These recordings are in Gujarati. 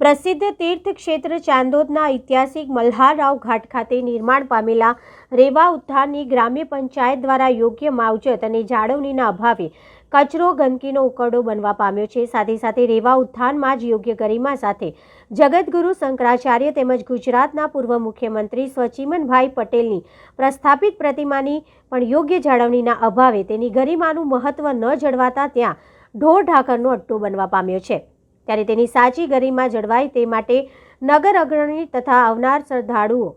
પ્રસિદ્ધ તીર્થ ક્ષેત્ર ચાંદોદના ઐતિહાસિક મલ્હારરાવ ઘાટ ખાતે નિર્માણ પામેલા રેવા ઉત્થાનની ગ્રામ્ય પંચાયત દ્વારા યોગ્ય માવજત અને જાળવણીના અભાવે કચરો, ગંદકીનો ઉકરડો બનવા પામ્યો છે. સાથે સાથે રેવા ઉત્થાનમાં જ યોગ્ય ગરિમા સાથે જગતગુરુ શંકરાચાર્ય તેમજ ગુજરાતના પૂર્વ મુખ્યમંત્રી સ્વચિમનભાઈ પટેલની પ્રસ્થાપિત પ્રતિમાની પણ યોગ્ય જાળવણીના અભાવે તેની ગરિમાનું મહત્વ ન જળવાતા ત્યાં ઢોર ઢાકરનો અટ્ટો બનવા પામ્યો છે. ત્યારે તેની સાચી ગરિમા જળવાય તે માટે નગર અગ્રણી તથા આવનાર શ્રદ્ધાળુઓ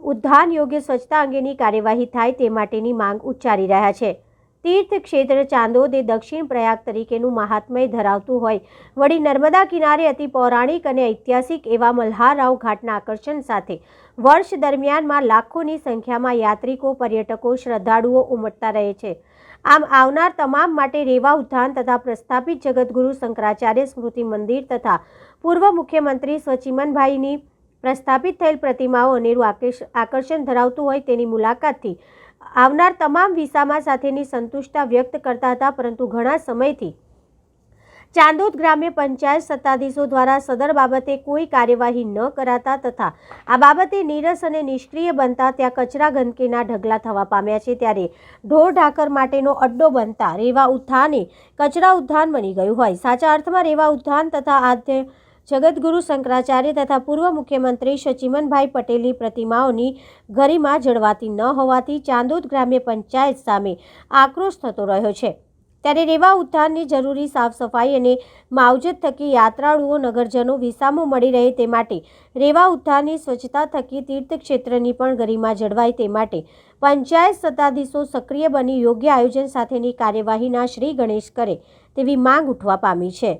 ઉદ્યાન યોગ્ય સ્વચ્છતા અંગેની કાર્યવાહી થાય તે માટેની માંગ ઉચ્ચારી રહ્યા છે. તીર્થ ક્ષેત્ર ચાંદોદ એ દક્ષિણ પ્રયાગ તરીકેનું મહાત્મય ધરાવતું હોય. વળી નર્મદા કિનારે અતિ પૌરાણિક અને ઐતિહાસિક એવા મલ્હારાવ ઘાટના આકર્ષણ સાથે વર્ષ દરમિયાનમાં લાખોની સંખ્યામાં યાત્રિકો, પર્યટકો, શ્રદ્ધાળુઓ ઉમટતા રહે છે. આમ આવનાર તમામ માટે રેવા ઉત્થાન તથા પ્રસ્થાપિત જગતગુરુ શંકરાચાર્ય સ્મૃતિ મંદિર તથા પૂર્વ મુખ્યમંત્રી સ્વચિમનભાઈની પ્રસ્થાપિત થયેલ પ્રતિમાઓ અનેરું આકર્ષ- આકર્ષણ ધરાવતું હોય તેની મુલાકાતથી આવનાર તમામ વિસામા સાથેની સંતુષ્ટતા વ્યક્ત કરતા હતા, પરંતુ ઘણા સમયથી ચાંદોદ ગ્રામ્ય પંચાયત સત્તાધીશો દ્વારા સદર બાબતે કોઈ કાર્યવાહી ન કરાતા તથા આ બાબતે નીરસ અને નિષ્ક્રિય બનતા ત્યાં કચરા ગંદકીના ઢગલા થવા પામ્યા છે ત્યારે ઢોર ઢાકર માટેનો અડ્ડો બનતા રેવા ઉત્થાને કચરા ઉદ્યાન બની ગયું હોય. સાચા અર્થમાં રેવા ઉદ્યાન તથા આદ્ય જગતગુરુ શંકરાચાર્ય તથા પૂર્વ મુખ્યમંત્રી સચિમનભાઈ પટેલની પ્રતિમાઓની ગરિમા જળવાતી ન હોવાથી ચાંદોદ ગ્રામ્ય પંચાયત સામે આક્રોશ થતો રહ્યો છે. ત્યારે રેવા ઉદ્યાનની જરૂરી સાફ સફાઈ અને માવજત થકી યાત્રાળુઓ, નગરજનો વિસામો મળી રહે તે માટે રેવા ઉદ્યાનની સ્વચ્છતા થકી તીર્થક્ષેત્રની પણ ગરિમા જળવાય તે માટે પંચાયત સત્તાધીશો સક્રિય બની યોગ્ય આયોજન સાથેની કાર્યવાહીના શ્રી ગણેશ કરે તેવી માંગ ઉઠવા પામી છે.